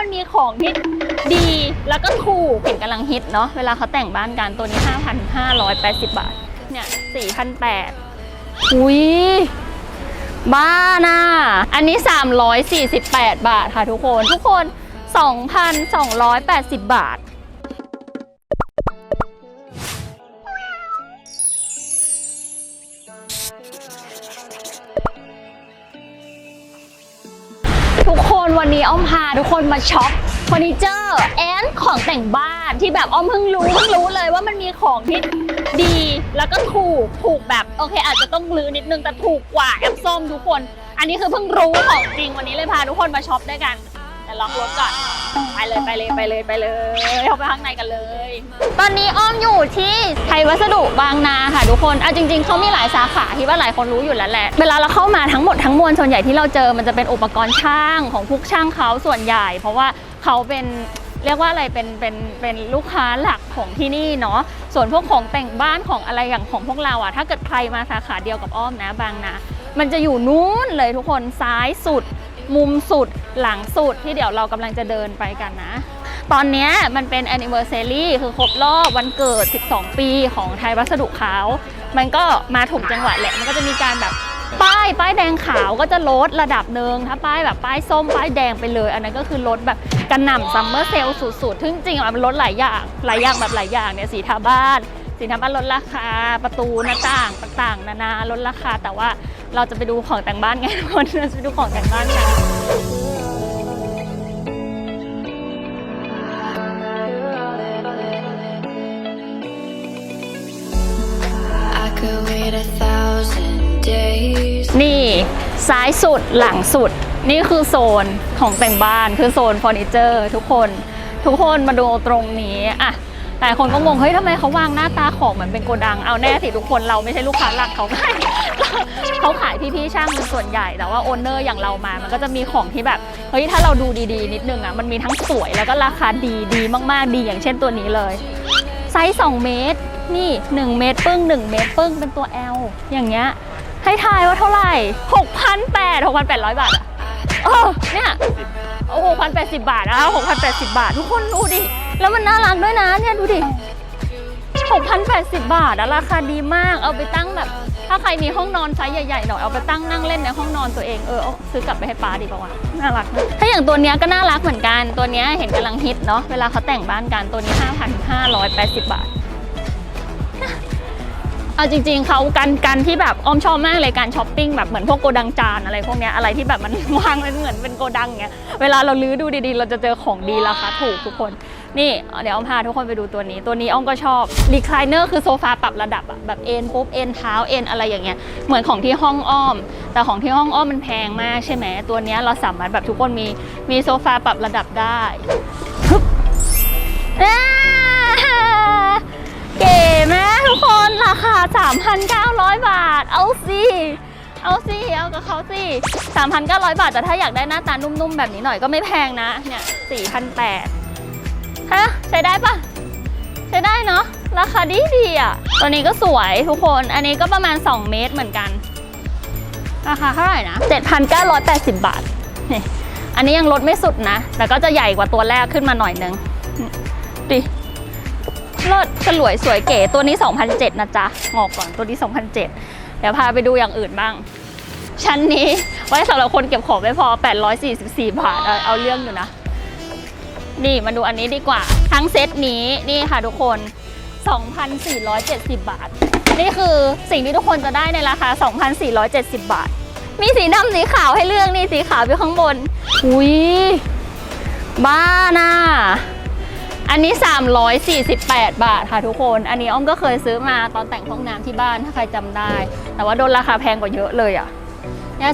มันมีของที่ดีแล้วก็ถูกเห็นกำลังฮิตเนาะเวลาเขาแต่งบ้านกันตัวนี้ 5,580 บาท เนี่ย4,800อุ้ยบ้าน่ะอันนี้ 348 บาทค่ะทุกคนทุกคน 2,280 บาท ทุกคนวันนี้อ้อมพาทุกคนมาช็อปเฟอร์นิเจอร์แอนของแต่งบ้านที่แบบอ้อมเพิ่งรู้เพิ่งรู้เลยว่ามันมีของที่ดีแล้วก็ถูกถูกแบบโอเค อาจจะต้องลื้อนิดนึงแต่ถูกกว่าแอปส้มทุกคน อันนี้คือเพิ่งรู้ของจริงวันนี้เลยพาทุกคนมาช็อปด้วยกัน ล็อกรถก่อน ไปเลยไปเลยไปเลยไปเลยเข้าไปข้างในกันเลย ตอนนี้อ้อมอยู่ที่ไทยวัสดุบางนาค่ะทุกคนเอาจริง ๆเขามีหลายสาขาที่ว่าหลายคนรู้อยู่แล้วแหละ เวลาเราเข้ามาทั้งหมดทั้งมวลส่วนใหญ่ที่เราเจอมันจะเป็นอุปกรณ์ช่างของพวกช่างเขาส่วนใหญ่ เพราะว่าเขาเป็นเรียกว่าอะไรเป็นเป็นเป็นลูกค้าหลักของที่นี่เนาะส่วนพวกของแต่งบ้านของอะไรอย่างของพวกเราอะถ้าเกิดใครมาสาขาเดียวกับอ้อมนะบางนา มันจะอยู่นู้นเลยทุกคนซ้ายสุด มุมสุดหลังสุดที่เดี๋ยวเรากำลังจะเดินไปกันนะ ตอนนี้มันเป็น anniversary คือครบรอบวันเกิด 12 ปีของไทยวัสดุขาว มันก็มาถูกจังหวะแหละ มันก็จะมีการแบบป้ายป้ายแดงขาวก็จะลดระดับหนึ่งถ้าป้ายแบบป้ายส้มป้ายแดงไปเลย อันนั้นก็คือลดแบบกระหน่ำซัมเมอร์เซลสุดๆทึ่งจริงๆอะมันลดหลายอย่างหลายอย่างแบบหลายอย่างเนี่ยสีทาบ้าน สีทาบ้านลดราคา ประตูหน้าต่างต่างๆ นานาลดราคา แต่ว่าเราจะไปดูของแต่งบ้านไงทุกคนเราจะไปดูของแต่งบ้านกัน I could wait a thousand days. นี่ซ้ายสุดหลังสุด นี่คือโซนของแต่งบ้านคือโซนเฟอร์นิเจอร์ทุกคน ทุกคนมาดูตรงนี้อะ แต่คนก็งงเฮ้ยทำไมเขาวางหน้าตาของเหมือนเป็นโกดังเอาแน่สิทุกคนเราไม่ใช่ลูกค้าหลักเขาขายเขาขายพี่ๆช่างเป็นส่วนใหญ่แต่ว่าโอนเนอร์อย่างเรามามันก็จะมีของที่แบบเฮ้ยถ้าเราดูดีๆ นิดนึงอะมันมีทั้งสวยแล้วก็ราคาดีดีมากๆดีอย่างเช่นตัวนี้เลยไซส์2เมตรนี่ 1 เมตรปึ้ง 1 เมตรปึ้งเป็นตัว L อย่างเงี้ยให้ทายว่าเท่าไหร่ 6,800 6,800 บาทอะเออเนี่ยโอ้6,080 บาทนะ6,080 บาท ทุกคนดูดิ แล้วมันน่ารักด้วยนะเนี่ยดูดิ 6,080 บาทอะราคาดีมาก เอาไปตั้งแบบ ถ้าใครมีห้องนอนไซส์ใหญ่ๆหน่อยเอาไปตั้งนั่งเล่นในห้องนอนตัวเองเออเอาซื้อกลับไปให้ป้าดีป่าน่ารักนะถ้าอย่างตัวเนี้ยก็น่ารักเหมือนกันตัวเนี้ยเห็นกำลังฮิตเนาะเวลาเขาแต่งบ้านกันตัวนี้ 5,580 บาทเอาจริงๆเขากันกันที่แบบอ้อมชอบมากเลยการช้อปปิ้งแบบเหมือนพวกโกดังจานอะไรพวกเนี้ยอะไรที่แบบมันวางเป็นเหมือนเป็นโกดังเงี้ยเวลาเราลื้อดูดีๆ เราจะเจอของดีราคาถูกทุกคน นี่ เดี๋ยวอ้อมพาทุกคนไปดูตัวนี้ ตัวนี้อ้อมก็ชอบรีคลายเนอร์คือโซฟาปรับระดับอะแบบเอ็นปุ๊บเอ็นเท้าเอ็นอะไรอย่างเงี้ย เหมือนของที่ห้องอ้อม แต่ของที่ห้องอ้อมมันแพงมากใช่ไหม ตัวนี้เราสามารถแบบทุกคนมีมีโซฟาปรับระดับได้เก๋ไหมทุกคนราคา 3,900 บาท เอาสิเอาสิ เอากับเขาสิ 3,900 บาท แต่ถ้าอยากได้หน้าตานุ่มๆ แบบนี้หน่อยก็ไม่แพงนะ เนี่ย 4,800 ฮะใช้ได้ปะใช้ได้เนาะราคาดีดีอะ ตัวนี้ก็สวยทุกคน อันนี้ก็ประมาณ 2 เมตรเหมือนกัน ราคาเท่าไหร่นะ 7,980 บาท อันนี้ยังลดไม่สุดนะ แต่ก็จะใหญ่กว่าตัวแรกขึ้นมาหน่อยนึง ดิลิศฉลวยสวยเก๋ ตัวนี้ 2,007นะจ๊ะ งอกก่อนตัวนี้ 2,007เดี๋ยวพาไปดูอย่างอื่นบ้าง ชั้นนี้ไว้สำหรับคนเก็บของไม่พอ 844 บาท เอาเอาเรื่องอยู่นะ นี่มาดูอันนี้ดีกว่า ทั้งเซตนี้นี่ค่ะทุกคน 2,470 บาท นี่คือสิ่งที่ทุกคนจะได้ในราคา 2,470 บาท มีสีดำสีขาวให้เลือกนี่สีขาวอยู่ข้างบน อุ้ยบ้าน่ะอันนี้ 348 บาทค่ะทุกคน อันนี้อ้อมก็เคยซื้อมาตอนแต่งห้องน้ำที่บ้านถ้าใครจำได้ แต่ว่าโดนราคาแพงกว่าเยอะเลยอะเนี่ย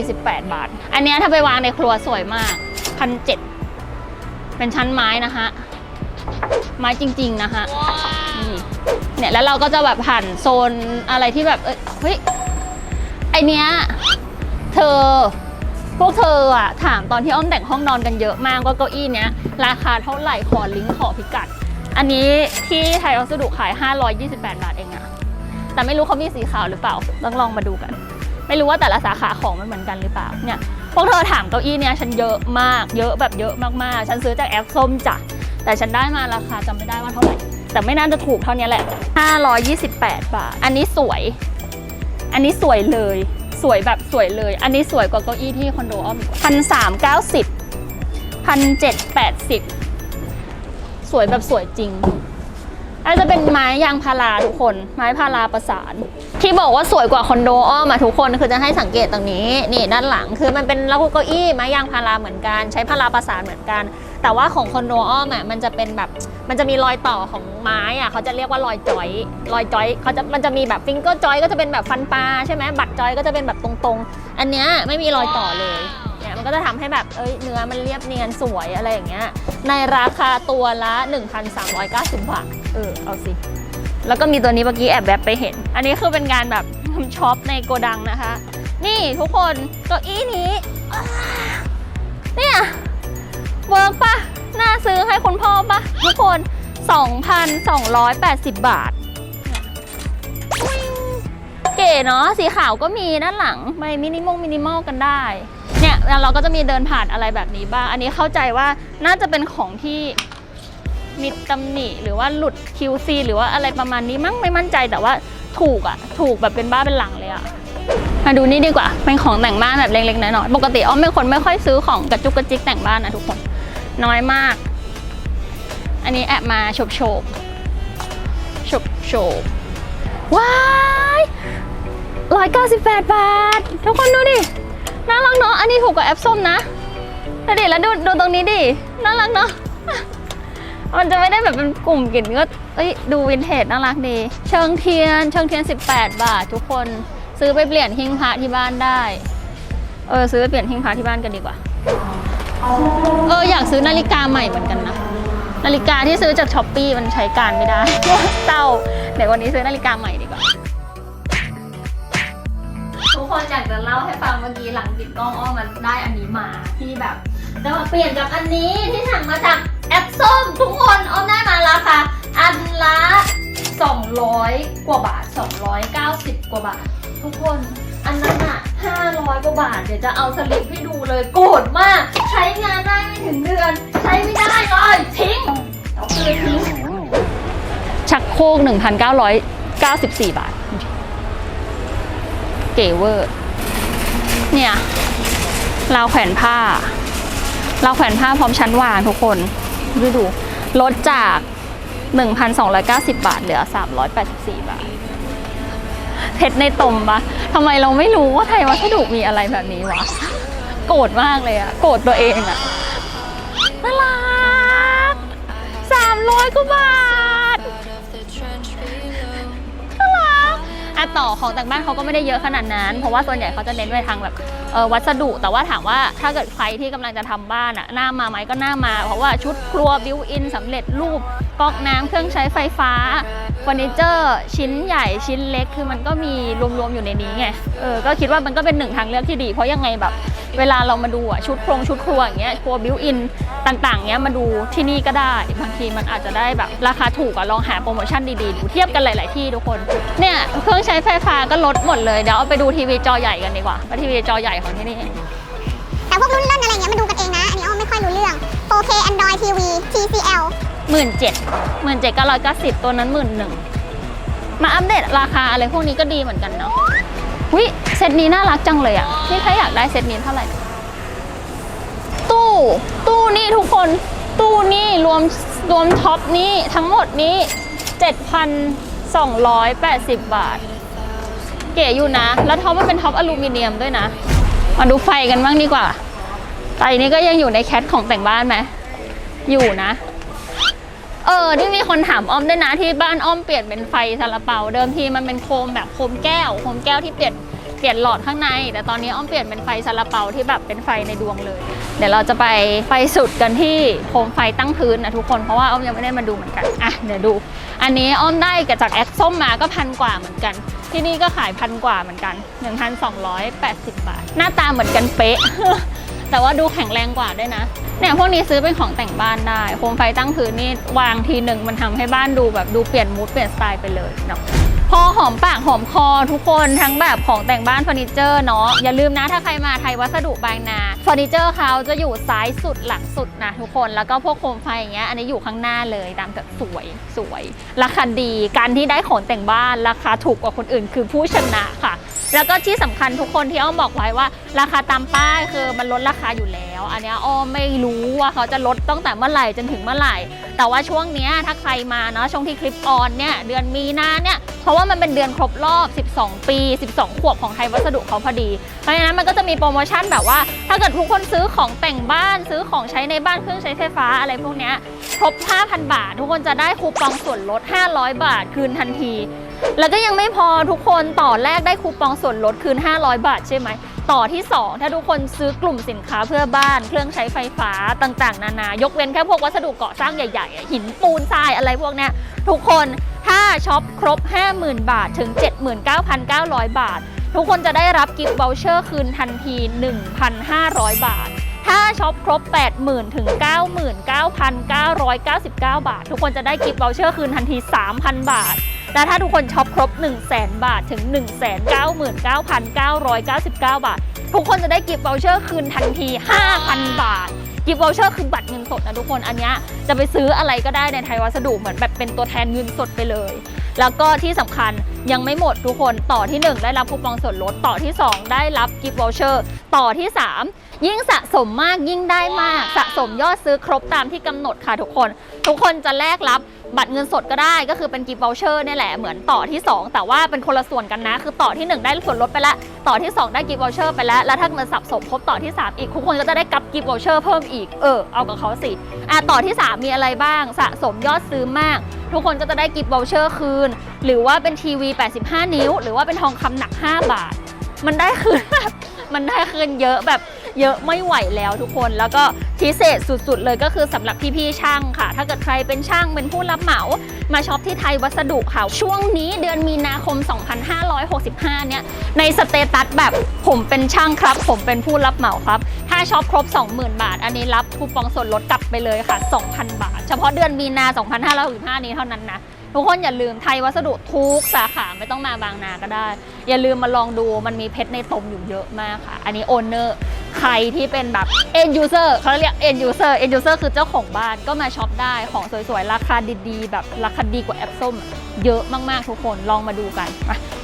348 บาท อันนี้ถ้าไปวางในครัวสวยมากพันเจ็ด เป็นชั้นไม้นะฮะไม้จริง ๆนะฮะนี่เนี่ยแล้วเราก็จะแบบผ่านโซนอะไรที่แบบเอ้ยเฮ้ยไอเนี้ยเธอพวกเธออะถามตอนที่อ้อมแต่งห้องนอนกันเยอะมากว่าเก้าอี้เนี้ยราคาเท่าไหร่ขอลิงก์ขอพิกัด อันนี้ที่ไทยวัสดุขาย 528 บาทเองอะแต่ไม่รู้เขามีสีขาวหรือเปล่าต้องลองมาดูกัน ไม่รู้ว่าแต่ละสาขาของมันเหมือนกันหรือเปล่าเนี่ย พวกเธอถามเก้าอี้เนี่ยฉันเยอะมาก เยอะแบบเยอะมากๆ ฉันซื้อจากแอปส้มจ้ะ แต่ฉันได้มาราคาจำไม่ได้ว่าเท่าไหร่ แต่ไม่น่าจะถูกเท่านี้แหละ 528 บาท อันนี้สวย อันนี้สวยเลย สวยแบบสวยเลย อันนี้สวยกว่าเก้าอี้ที่คอนโดอ้อมพันสามเก้าสิบพันเจ็ดแปดสิบสวยแบบสวยจริง อาจจะเป็นไม้ยางพาราทุกคน ไม้พาราประสาน ที่บอกว่าสวยกว่าคอนโดอ้อมอะทุกคนคือจะให้สังเกตตรงนี้ นี่ด้านหลังคือมันเป็นแล้วเก้าอี้ไม้ยางพาราเหมือนกัน ใช้พาราประสานเหมือนกัน แต่ว่าของคอนโดอ้อมอะมันจะเป็นแบบมันจะมีรอยต่อของไม้อะเขาจะเรียกว่ารอยจอยรอยจอยเขาจะมันจะมีแบบฟิงเกอร์จอยก็จะเป็นแบบฟันปลาใช่ไหมบัตรจอยก็จะเป็นแบบตรงๆ อันเนี้ยไม่มีรอยต่อเลย ก็จะทำให้แบบเอ้ยเนื้อมันเรียบเนียนสวยอะไรอย่างเงี้ยในราคาตัวละ 1,390 บาทเออเอาสิ แล้วก็มีตัวนี้เมื่อกี้แอบแบบไปเห็น อันนี้คือเป็นการแบบช็อปในโกดังนะคะ นี่ทุกคนเก้าอี้นี้เนี่ยเวิร์กปะน่าซื้อให้คุณพ่อปะทุกคน 2,280 บาทเนี่ยวิ่งเก๋เนาะสีขาวก็มีด้านหลังไม่มินิมงมินิมอลกันได้ แล้วเราก็จะมีเดินผ่านอะไรแบบนี้บ้าง อันนี้เข้าใจว่าน่าจะเป็นของที่มีตำหนิหรือว่าหลุด QC หรือว่าอะไรประมาณนี้มั้งไม่มั่นใจแต่ว่าถูกอะถูกแบบเป็นบ้าเป็นหลังเลยอะมาดูนี่ดีกว่า เป็นของแต่งบ้านแบบเล็กๆน้อยๆปกติอ้อมเป็นคนไม่ค่อยซื้อของกระจุกกระจิกแต่งบ้านนะทุกคนน้อยมาก อันนี้แอบมาโฉบโฉบโฉบโฉบว้ายร้อยเก้าสิบแปดบาท ทุกคนดูดิ น่ารักเนาะ อันนี้ถูกกว่าแอปส้มนะดูดิแล้วดูดูตรงนี้ดิ น่ารักเนาะ มันจะไม่ได้แบบเป็นกลุ่มกลิ่นก็เอ้ยดูวินเทจน่ารักดี เชิงเทียน เชิงเทียน 18 บาท ทุกคน ซื้อไปเปลี่ยนหิ้งพระที่บ้านได้ เออซื้อไปเปลี่ยนหิ้งพระที่บ้านกันดีกว่า เอออยากซื้อนาฬิกาใหม่เหมือนกันนะ นาฬิกาที่ซื้อจากช้อปปีมันใช้การไม่ได้เศร้าเดี๋ยววันนี้ซื้อนาฬิกาใหม่ดีกว่า คนอยากจะเล่าให้ฟังเมื่อกี้หลังปิดกล้องอ้อมมันได้อันนี้มาที่แบบจะมาเปลี่ยนกับอันนี้ที่สั่งมาจากแอปส้มทุกคนอ้อมได้มาราคาอันละ 200 กว่าบาท 290 กว่าบาท ทุกคนอันนั้นอะ500 กว่าบาท เดี๋ยวจะเอาสลิปให้ดูเลยโกรธมาก ใช้งานได้ไม่ถึงเดือน ใช้ไม่ได้เลยทิ้งเอาคืนทิ้งชักโครก1,994 บาท ก๋เวอร์ เนี่ยราวแขวนผ้าราวแขวนผ้าพร้อมชั้นวางทุกคนดูดูลดจาก 1,290 บาทเหลือ 384 บาทเพชรในตมปะทำไมเราไม่รู้ว่าไทยวัสดุมีอะไรแบบนี้วะ โกรธมากเลยอะโกรธตัวเองอะน่ารัก300กว่าบาท กอะต่อของแต่งบ้านเขาก็ไม่ได้เยอะขนาดนั้น เพราะว่าส่วนใหญ่เขาจะเน้นไปทางแบบวัสดุ แต่ว่าถามว่าถ้าเกิดใครที่กำลังจะทำบ้านอะหน้ามาไหมก็หน้ามา เพราะว่าชุดครัวบิวอินสำเร็จรูป ก๊อกน้ำเครื่องใช้ไฟฟ้าเฟอร์นิเจอร์ชิ้นใหญ่ชิ้นเล็กคือมันก็มีรวมๆอยู่ในนี้ไงเออก็คิดว่ามันก็เป็นหนึ่งทางเลือกที่ดี เพราะยังไงแบบ เวลาเรามาดูอะชุดโครงชุดครัวอย่างเงี้ยครัวบิวอินต่างๆเงี้ยมาดูที่นี่ก็ได้บางทีมันอาจจะได้แบบราคาถูกอะลองหาโปรโมชั่นดีๆดูเทียบกันหลาย ๆที่ทุกคนเนี่ยเครื่องใช้ไฟฟ้าก็ลดหมดเลยเดี๋ยวเอาไปดูทีวีจอใหญ่กันดีกว่าว่าทีวีจอใหญ่ของที่นี่แต่พวกรุ่นเล่นอะไรเงี้ยมันดูกันเองนะอันนี้อ้อมไม่ค่อยรู้เรื่อง 4K Android TV TCL หมื่นเจ็ดหมื่นเจ็ดเก้าร้อยเก้าสิบตัวนั้นหมื่นหนึ่งมาอัปเดตราคาอะไรพวกนี้ก็ดีเหมือนกันเนาะวิเซตนี้น่ารักจังเลยอะนี่ใครอยากได้เซตนี้เท่าไหร่ ตู้ ตู้นี่ทุกคน ตู้นี่รวมรวมท็อปนี้ทั้งหมดนี้ 7,280 บาท เก๋อยู่นะ แล้วท็อปมันเป็นท็อปอลูมิเนียมด้วยนะ มาดูไฟกันบ้างดีกว่าไฟนี้ก็ยังอยู่ในแคทของแต่งบ้านไหมอยู่นะ เออที่มีคนถามอ้อมด้วยนะที่บ้านอ้อมเปลี่ยนเป็นไฟซาลาเปาเดิมทีมันเป็นโคมแบบโคมแก้วโคมแก้วที่เปลี่ยนเปลี่ยนหลอดข้างใน แต่ตอนนี้อ้อมเปลี่ยนเป็นไฟซาลาเปาที่แบบเป็นไฟในดวงเลย เดี๋ยวเราจะไปไฟสุดกันที่โคมไฟตั้งพื้นนะทุกคนเพราะว่าอ้อมยังไม่ได้มาดูเหมือนกันอะเดี๋ยวดู อันนี้อ้อมได้กับจากแอคส้มมาก็พันกว่าเหมือนกัน ที่นี่ก็ขายพันกว่าเหมือนกัน 1,280 บาท หน้าตาเหมือนกันเป๊ะ แต่ว่าดูแข็งแรงกว่าด้วยนะ เนี่ยพวกนี้ซื้อเป็นของแต่งบ้านได้โคมไฟตั้งพื้นนี่วางทีหนึ่งมันทำให้บ้านดูแบบดูเปลี่ยนมูดเปลี่ยนสไตล์ไปเลยเนาะ พอหอมปากหอมคอทุกคนทั้งแบบของแต่งบ้านเฟอร์นิเจอร์เนาะอย่าลืมนะถ้าใครมาไทยวัสดุบางนาเฟอร์นิเจอร์เขาจะอยู่ซ้ายสุดหลังสุดนะทุกคนแล้วก็พวกโคมไฟอย่างเงี้ยอันนี้อยู่ข้างหน้าเลยตามแบบสวยสวย ราคาดีการที่ได้ของแต่งบ้านราคาถูกกว่าคนอื่น คือผู้ชนะค่ะ แล้วก็ที่สำคัญทุกคนที่อ้อมบอกไว้ว่า ราคาตามป้ายคือมันลดราคาอยู่แล้ว อันนี้อ้อมไม่รู้ว่าเขาจะลดตั้งแต่เมื่อไหร่จนถึงเมื่อไหร่ แต่ว่าช่วงเนี้ยถ้าใครมาเนาะช่วงที่คลิปออนเนี่ยเดือนมีนาเนี่ยเพราะว่ามันเป็นเดือนครบรอบ 12 ปี 12 ขวบของไทยวัสดุเขาพอดี เพราะฉะนั้นมันก็จะมีโปรโมชั่นแบบว่า ถ้าเกิดทุกคนซื้อของแต่งบ้านซื้อของใช้ในบ้านเครื่องใช้ไฟฟ้าอะไรพวกนี้ครบ 5,000 บาท ทุกคนจะได้คูปองส่วนลด 500 บาทคืนทันที แล้วก็ยังไม่พอทุกคนต่อแรกได้คูปองส่วนลดคืน 500 บาทใช่ไหม ต่อที่ 2 ถ้าทุกคนซื้อกลุ่มสินค้าเพื่อบ้าน เครื่องใช้ไฟฟ้าต่างๆ นานายกเว้นแค่พวกวัสดุก่อสร้างใหญ่ๆ หินปูนทรายอะไรพวกนี้ทุกคนถ้าช็อปครบ 50,000 บาทถึง 79,900 บาท ทุกคนจะได้รับกิฟต์ o วเชอร์คืนทันที 1,500 บาท ถ้าช็อปครบ 80,000ถึง99,999 บาท ทุกคนจะได้กิฟต์ o วเชอร์คืนทันที 3,000 บาท และถ้าทุกคนช็อปครบ 1 0 0 0 0 0 บาทถึง 199,999 บาท ทุกคนจะได้กิฟต์ o วเชอร์คืนทันที 5,000 บาท กิฟต์ o วเชอร์คือบัตรเงินสดนะทุกคนอันนี้จะไปซื้ออะไรก็ได้ในไทยวัสดุเหมือนแบบเป็นตัวแทนเงินสดไปเลย แล้วก็ที่สำคัญยังไม่หมดทุกคนต่อที่ 1 ได้รับคูปองส่วนลดต่อที่ 2 ได้รับกิฟต์วอลเชอร์ต่อที่ 3ยิ่งสะสมมากยิ่งได้มาก สะสมยอดซื้อครบตามที่กำหนดค่ะทุกคน ทุกคนจะแลกรับ บัตรเงินสดก็ได้ก็คือเป็นกิฟต์วอลเชอร์นี่ยแหละเหมือนต่อที่ 2 แต่ว่าเป็นคนละส่วนกันนะ คือต่อที่ 1 ได้ส่วนลดไปแล้ว ต่อที่ 2 ได้กิฟต์วอลเชอร์ไปแล้ว แล้วถ้ามันสับสมครบต่อที่ 3 อีกทุกคนก็จะได้กับกิฟต์วอลเชอร์เพิ่มอีกเออเอากับเขาสิอะต่อที่ 3 มีอะไรบ้าง สะสมยอดซื้อมาก ทุกคนก็จะได้กิฟต์วอลเชอร์คืน หรือว่าเป็นทีวี 85 นิ้ว หรือว่าเป็นทองคำหนัก 5 บาท มันได้คืนมันได้คืนเยอะแบบ เยอะไม่ไหวแล้วทุกคน แล้วก็พิเศษสุดๆ เลยก็คือสำหรับพี่ๆช่างค่ะ ถ้าเกิดใครเป็นช่างเป็นผู้รับเหมา มาช็อปที่ไทยวัสดุค่ะ ช่วงนี้เดือนมีนาคม 2565 เนี่ย ในสเตตัสแบบผมเป็นช่างครับ ผมเป็นผู้รับเหมาครับ ถ้าช็อปครบ 20,000 บาท อันนี้รับคูปองส่วนลดกลับไปเลยค่ะ 2,000 บาท เฉพาะเดือนมีนา 2565 นี้เท่านั้นนะทุกคนอย่าลืมไทยวัสดุทุกสาขาไม่ต้องมาบางนาก็ได้ อย่าลืมมาลองดูมันมีเพชรในตมอยู่เยอะมากค่ะ อันนี้โอนเนอร์ ใครที่เป็นแบบ end user เขาเรียก end user end user คือเจ้าของบ้านก็มาช็อปได้ของสวยๆ ราคาดีๆ แบบราคาดีกว่าแอปส้ม เยอะมากๆทุกคนลองมาดูกัน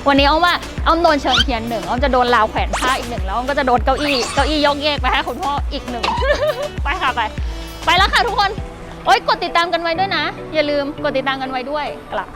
วันนี้อ้อมว่าอ้อมโดนเชิญเทียนหนึ่งอ้อมจะโดนราวแขวนผ้าอีกหนึ่งแล้วอ้อมก็จะโดนเก้าอี้เก้าอี้ยกเยกไปให้คุณพ่ออีกหนึ่งไปค่ะไป ไปแล้วค่ะทุกคนโอ๊ยกดติดตามกันไว้ด้วยนะ อย่าลืมกดติดตามกันไว้ด้วยกลับ